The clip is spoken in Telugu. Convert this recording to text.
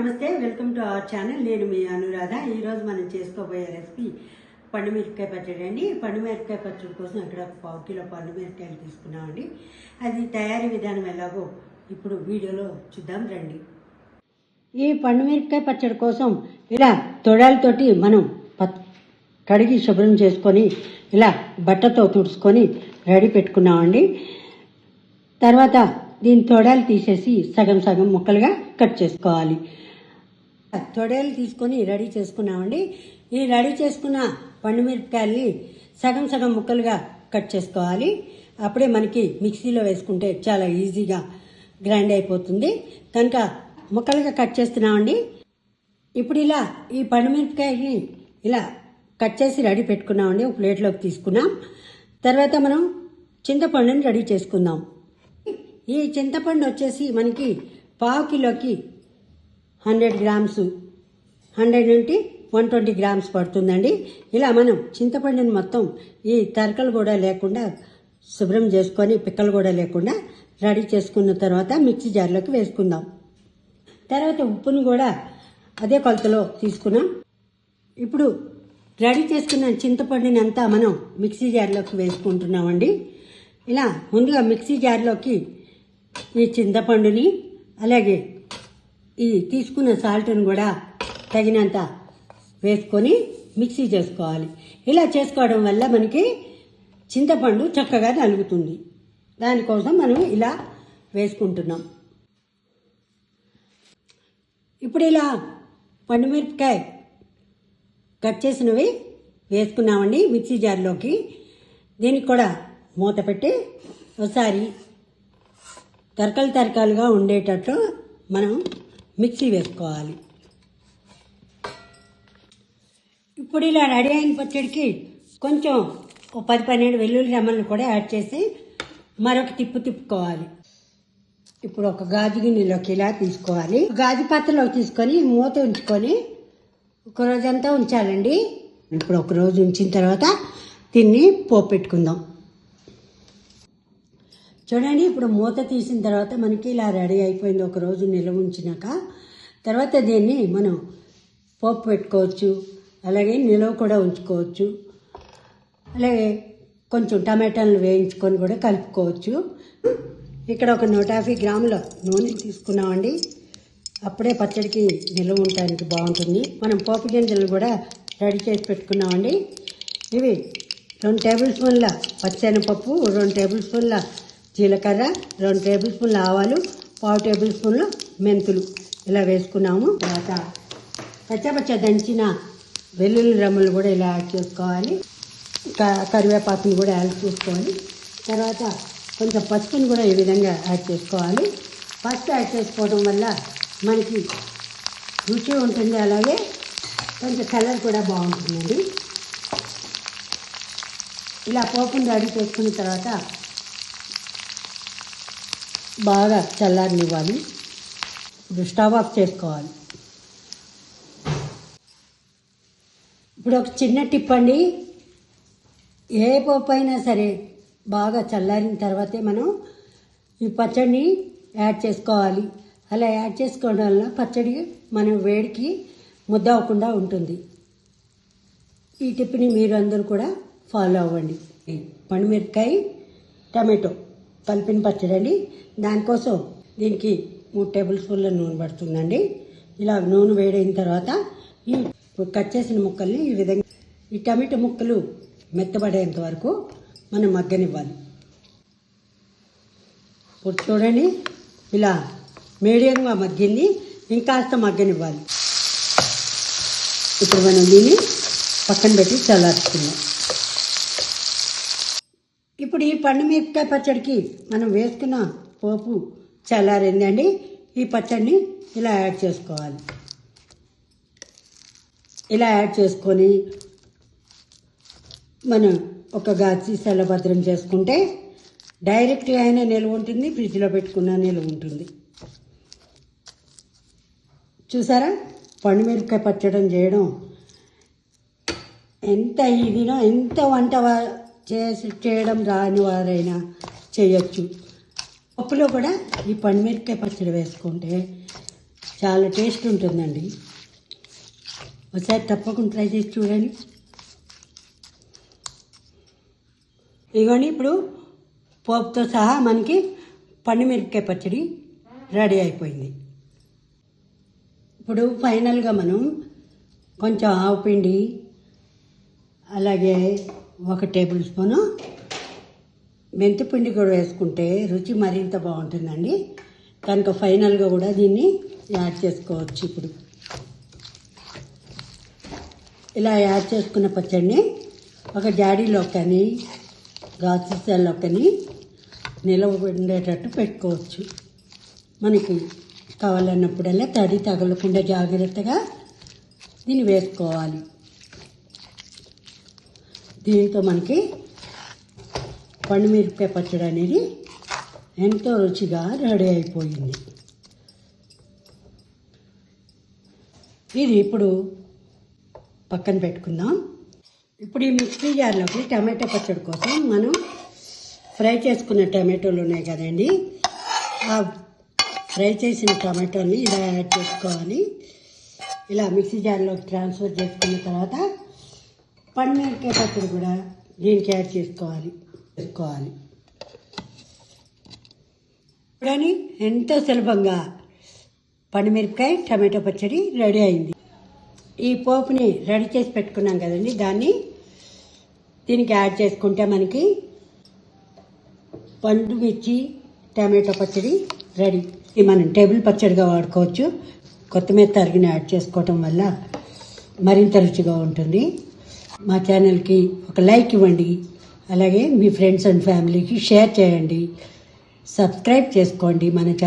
నమస్తే వెల్కమ్ టు అవర్ ఛానల్. నేను మీ అనురాధ. ఈరోజు మనం చేసుకోబోయే రెసిపీ పండుమిరపకాయ పచ్చడి అండి. పండుమిరపకాయ పచ్చడి కోసం ఇక్కడ ఒక పావు కిలో పండుమిరపకాయలు తీసుకున్నామండి. అది తయారీ విధానం ఎలాగో ఇప్పుడు వీడియోలో చూద్దాం రండి. ఈ పండుమిరపకాయ పచ్చడి కోసం ఇలా తొడాలతోటి మనం కడిగి శుభ్రం చేసుకొని ఇలా బట్టతో తుడుచుకొని రెడీ పెట్టుకున్నామండి. తర్వాత దీని తొడాలు తీసేసి సగం సగం ముక్కలుగా కట్ చేసుకోవాలి. తొడేలు తీసుకొని రెడీ చేసుకున్నామండి. ఈ రెడీ చేసుకున్న పండు మిరపకాయల్ని సగం సగం ముక్కలుగా కట్ చేసుకోవాలి. అప్పుడే మనకి మిక్సీలో వేసుకుంటే చాలా ఈజీగా గ్రైండ్ అయిపోతుంది. కనుక ముక్కలుగా కట్ చేస్తున్నామండి. ఇప్పుడు ఇలా ఈ పండు మిరపకాయని ఇలా కట్ చేసి రెడీ పెట్టుకున్నామండి. ఒక ప్లేట్లోకి తీసుకున్నాం. తర్వాత మనం చింతపండుని రెడీ చేసుకుందాం. ఈ చింతపండు వచ్చేసి మనకి పావు కిలోకి హండ్రెడ్ గ్రామ్స్ హండ్రెడ్ నుండి వన్ ట్వంటీ గ్రామ్స్ పడుతుందండి. ఇలా మనం చింతపండుని మొత్తం ఈ తరకలు కూడా లేకుండా శుభ్రం చేసుకొని పిక్కలు కూడా లేకుండా రెడీ చేసుకున్న తర్వాత మిక్సీ జార్లోకి వేసుకుందాం. తర్వాత ఉప్పును కూడా అదే కొలతలో తీసుకున్నాం. ఇప్పుడు రెడీ చేసుకున్న చింతపండుని అంతా మనం మిక్సీ జార్లోకి వేసుకుంటున్నామండి. ఇలా ముందుగా మిక్సీ జార్లోకి ఈ చింతపండుని అలాగే ఈ తీసుకున్న సాల్ట్ని కూడా తగినంత వేసుకొని మిక్సీ చేసుకోవాలి. ఇలా చేసుకోవడం వల్ల మనకి చింతపండు చక్కగా నలుగుతుంది. దానికోసం మనం ఇలా వేసుకుంటున్నాం. ఇప్పుడు ఇలా పండుమిరపకాయ కట్ చేసినవి వేసుకున్నామండి మిక్సీ జార్లోకి. దీనికి కూడా మూత పెట్టి ఒకసారి తరకలు తరకాలుగా ఉండేటట్లు మనం మిక్సీ వేసుకోవాలి ఇప్పుడు ఇలా రెడీ అయిన పచ్చడికి కొంచెం ఒక పది పన్నెండు వెల్లుల్లి రెమ్మలను కూడా యాడ్ చేసి మరొక తిప్పు తిప్పుకోవాలి. ఇప్పుడు ఒక గాజు గిన్నెలోకి ఇలా తీసుకోవాలి. గాజు పాత్రలోకి తీసుకొని మూత ఉంచుకొని ఒక రోజంతా ఉంచాలండి. ఇప్పుడు ఒక రోజు ఉంచిన తర్వాత తిని పోపు పెట్టుకుందాం. చూడండి ఇప్పుడు మూత తీసిన తర్వాత మనకి ఇలా రెడీ అయిపోయింది. ఒక రోజు నిల్వ ఉంచినాక తర్వాత దీన్ని మనం పోపు పెట్టుకోవచ్చు అలాగే నిల్వ కూడా ఉంచుకోవచ్చు అలాగే కొంచెం టమాటాలను వేయించుకొని కూడా కలుపుకోవచ్చు. ఇక్కడ ఒక నూట యాభై గ్రాముల నూనె తీసుకున్నామండి. అప్పుడే పచ్చడికి నిల్వ ఉండటానికి బాగుంటుంది. మనం పోపు గింజలు కూడా రెడీ చేసి పెట్టుకున్నామండి. ఇవి రెండు టేబుల్ స్పూన్ల పచ్చెనపప్పు రెండు టేబుల్ స్పూన్ల జీలకర్ర రెండు టేబుల్ స్పూన్ల ఆవాలు పావు టేబుల్ స్పూన్లు మెంతులు. ఇలా వేసుకున్నాము. తర్వాత పచ్చపచ్చ దంచిన వెల్లుల్లి రమ్ములు కూడా ఇలా యాడ్ చేసుకోవాలి. క- కరివేపాకుని కూడా యాడ్ చేసుకోవాలి. తర్వాత కొంచెం పసుపుని కూడా ఈ విధంగా యాడ్ చేసుకోవాలి. పసుపు యాడ్ చేసుకోవడం వల్ల మనకి రుచి ఉంటుంది. అలాగే కొంచెం కలర్ కూడా బాగుంటుందండి. ఇలా పోపుని రెడీ చేసుకున్న తర్వాత బాగా చల్లారనివ్వాలి. ఇప్పుడు స్టవ్ ఆఫ్ చేసుకోవాలి. ఇప్పుడు ఒక చిన్న టిప్ అండి. ఏ పోపు అయినా సరే బాగా చల్లారిన తర్వాతే మనం ఈ పచ్చడిని యాడ్ చేసుకోవాలి. అలా యాడ్ చేసుకోవడం వల్ల పచ్చడి మనం వేడికి ముద్ద అవ్వకుండా ఉంటుంది. ఈ టిప్ని మీరు అందరూ కూడా ఫాలో అవ్వండి. పండుమిరపకాయ టమాటో. కలిపిన పచ్చడి అండి. దానికోసం దీనికి మూడు టేబుల్ స్పూన్ల నూనె పడుతుందండి. ఇలా నూనె వేడైన తర్వాత ఈ కట్ చేసిన ముక్కల్ని ఈ విధంగా ఈ టమాటో ముక్కలు మెత్తబడేంత వరకు మనం మగ్గనివ్వాలి. ఇప్పుడు చూడండి ఇలా మీడియంగా మగ్గింది ఇంకాస్త మగ్గనివ్వాలి. ఇప్పుడు మనం దీన్ని పక్కన పెట్టి చల్లార్చుకుందాం. ఇప్పుడు ఈ పండు మిరపకాయ పచ్చడికి మనం వేసుకున్న పోపు చల్లారిందండి. ఈ పచ్చడిని ఇలా యాడ్ చేసుకోవాలి. ఇలా యాడ్ చేసుకొని మనం ఒక గాచి సీసాలో చేసుకుంటే డైరెక్ట్గా అయినా నిల్వ ఉంటుంది ఫ్రిడ్జ్లో పెట్టుకున్న నిల్వ ఉంటుంది. చూసారా? పండు మిరపకాయ పచ్చడం చేయడం ఎంత ఇదినో ఎంత వంట చేసి చేయడం రాని వారైనా చేయొచ్చు. పప్పులో కూడా ఈ పండుమిరపకాయ పచ్చడి వేసుకుంటే చాలా టేస్ట్ ఉంటుందండి. ఒకసారి తప్పకుండా ట్రై చేసి చూడండి. ఇగోని ఇప్పుడు పోపుతో సహా మనకి పండుమిరపకాయ పచ్చడి రెడీ అయిపోయింది. ఇప్పుడు ఫైనల్గా మనం కొంచెం ఆవు పిండి అలాగే ఒక టేబుల్ స్పూను మెంతిపిండి కూడా వేసుకుంటే రుచి మరింత బాగుంటుందండి. కనుక ఫైనల్గా కూడా దీన్ని యాడ్ చేసుకోవచ్చు ఇప్పుడు. ఇలా యాడ్ చేసుకున్న పచ్చడిని ఒక జాడీలో కానీ గాజులో కానీ నిలవ ఉండేటట్టు పెట్టుకోవచ్చు. మనకి కావాలన్నప్పుడల్లా తడి తగలకుండా జాగ్రత్తగా దీన్ని వేసుకోవాలి. దీంతో మనకి పండుమిరపకాయ పచ్చడి అనేది ఎంతో రుచిగా రెడీ అయిపోయింది. ఇది ఇప్పుడు పక్కన పెట్టుకుందాం. ఇప్పుడు ఈ మిక్సీ జార్లోకి టమాటా పచ్చడి కోసం మనం ఫ్రై చేసుకున్న టమాటోలు ఉన్నాయి కదండి. ఆ ఫ్రై చేసిన టమాటోని ఇలా యాడ్ చేసుకోవాలి. ఇలా మిక్సీ జార్లోకి ట్రాన్స్ఫర్ చేసుకున్న తర్వాత పన్నీరకాయ పచ్చడి కూడా దీనికి యాడ్ చేసుకోవాలి చేసుకోవాలి. ఇప్పుడని ఎంతో సులభంగా పండుమిరపకాయ టమాటో పచ్చడి రెడీ అయింది. ఈ పోపుని రెడీ చేసి పెట్టుకున్నాం కదండి దాన్ని దీనికి యాడ్ చేసుకుంటే మనకి పండు మిర్చి టమాటో పచ్చడి రెడీ. ఇది మనం టేబుల్ పచ్చడిగా వాడుకోవచ్చు. కొత్తిమీర తరిగిన యాడ్ చేసుకోవటం వల్ల మరింత రుచిగా ఉంటుంది. మా ఛానల్కి ఒక లైక్ ఇవ్వండి. అలాగే మీ ఫ్రెండ్స్ అండ్ ఫ్యామిలీకి షేర్ చేయండి. సబ్స్క్రైబ్ చేసుకోండి మన ఛానల్